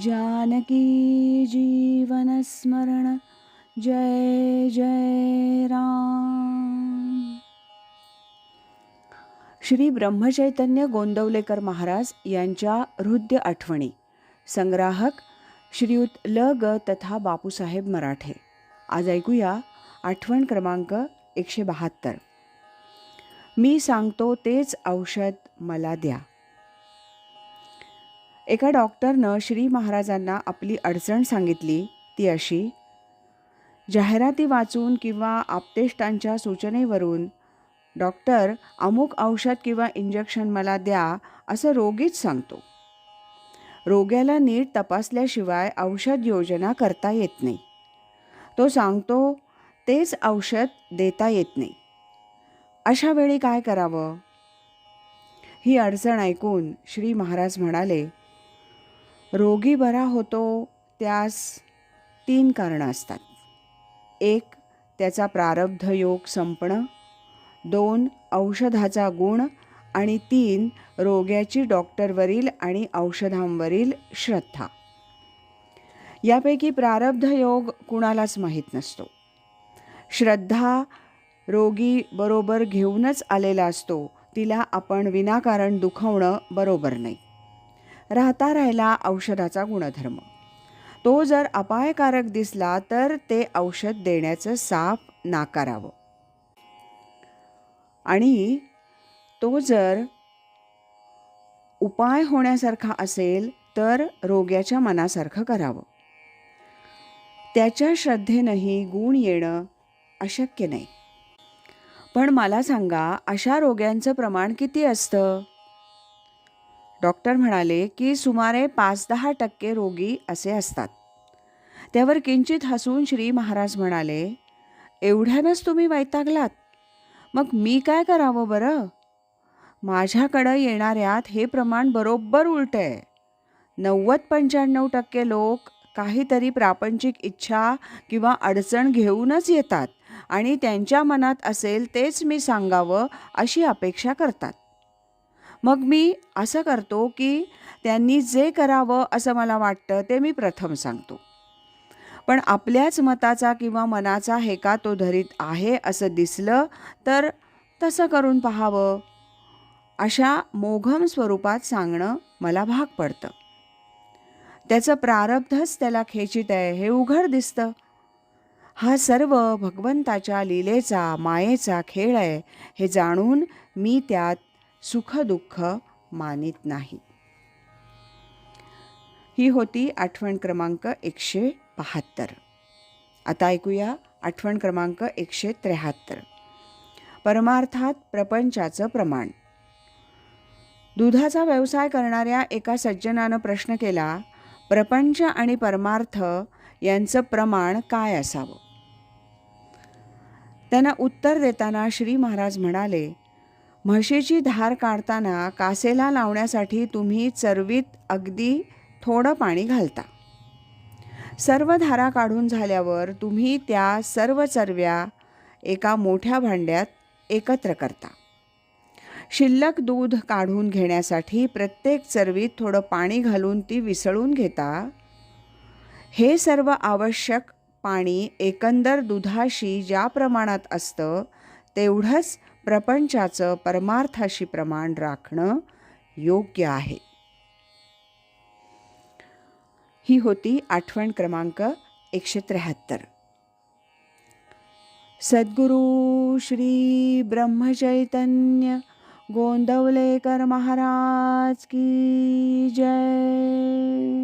जानकी जीवनस्मरण जय जय राम। श्री ब्रह्मचैतन्य गोंदवलेकर महाराज यांच्या हृदय आठवणी संग्राहक श्रीयुत ल. ग. तथा बापूसाहेब मराठे. आज ऐकूया आठवण क्रमांक एकशे बहात्तर. मी सांगतो तेच औषध मला द्या. एका डॉक्टरनं श्री महाराजांना आपली अडचण सांगितली ती अशी जाहिराती वाचून किंवा आपतेष्टांच्या सूचनेवरून डॉक्टर अमुक औषध किंवा इंजेक्शन मला द्या असं रोगीच सांगतो. रोग्याला नीट तपासल्याशिवाय औषध योजना करता येत नाही. तो सांगतो तेच औषध देता येत नाही. अशा वेळी काय करावं? ही अडचण ऐकून श्री महाराज म्हणाले रोगी बरा होतो त्यास तीन कारणं असतात. एक त्याचा प्रारब्ध योग संपणं. दोन औषधाचा गुण. आणि तीन रोग्याची डॉक्टरवरील आणि औषधांवरील श्रद्धा. यापैकी प्रारब्ध योग कुणालाच माहीत नसतो. श्रद्धा रोगी बरोबर घेऊनच आलेला असतो तिला आपण विनाकारण दुखवणं बरोबर नाही. राहता राहिला औषधाचा गुणधर्म. तो जर अपायकारक दिसला तर ते औषध देण्याचं साफ नाकारावं. आणि तो जर उपाय होण्यासारखा असेल तर रोग्याच्या मनासारखं करावं. त्याच्या श्रद्धेनंही गुण येणं अशक्य नाही. पण मला सांगा अशा रोग्यांचं प्रमाण किती असतं? डॉक्टर म्हणाले की सुमारे पाच दहा टक्के रोगी असे असतात. त्यावर किंचित हसून श्री महाराज म्हणाले एवढ्यानंच तुम्ही वैतागलात. मग मी काय करावं बरं? माझ्याकडं येणाऱ्यात हे प्रमाण बरोबर उलटं आहे नव्वद पंच्याण्णव टक्के लोक काहीतरी प्रापंचिक इच्छा किंवा अडचण घेऊनच येतात आणि त्यांच्या मनात असेल तेच मी सांगावं अशी अपेक्षा करतात. मग मी असं करतो की त्यांनी जे करावं असं मला वाटतं ते मी प्रथम सांगतो. पण आपल्याच मताचा किंवा मनाचा हेका तो धरीत आहे असं दिसलं तर तसं करून पाहावं. अशा मोघम स्वरूपात सांगणं मला भाग पडतं. त्याचं प्रारब्धच त्याला खेचित आहे हे उघड दिसतं. हा सर्व भगवंताच्या लीलेचा मायेचा खेळ आहे हे जाणून मी त्यात सुखदुःख मानित नाही. ही होती आठवण क्रमांक एकशे बहात्तर. आता ऐकूया आठवण क्रमांक एकशे त्र्याहत्तर. परमार्थात प्रपंचाचं प्रमाण. दुधाचा व्यवसाय करणाऱ्या एका सज्जनानं प्रश्न केला प्रपंच आणि परमार्थ यांचं प्रमाण काय असावं? त्यांना उत्तर देताना श्री महाराज म्हणाले म्हशीची धार काढताना कासेला लावण्यासाठी तुम्ही चरवीत अगदी थोडं पाणी घालता. सर्व धारा काढून झाल्यावर तुम्ही त्या सर्व चरव्या एका मोठ्या भांड्यात एकत्र करता. शिल्लक दूध काढून घेण्यासाठी प्रत्येक चरवीत थोडं पाणी घालून ती विसळून घेता. हे सर्व आवश्यक पाणी एकंदर दुधाशी ज्या प्रमाणात असतं तेवढंच प्रपंचाचं परमार्थाशी प्रमाण राखणं योग्य आहे. ही होती आठवण क्रमांक एकशे त्र्याहत्तर. सद्गुरू श्री ब्रह्मचैतन्य गोंदवलेकर महाराज की जय.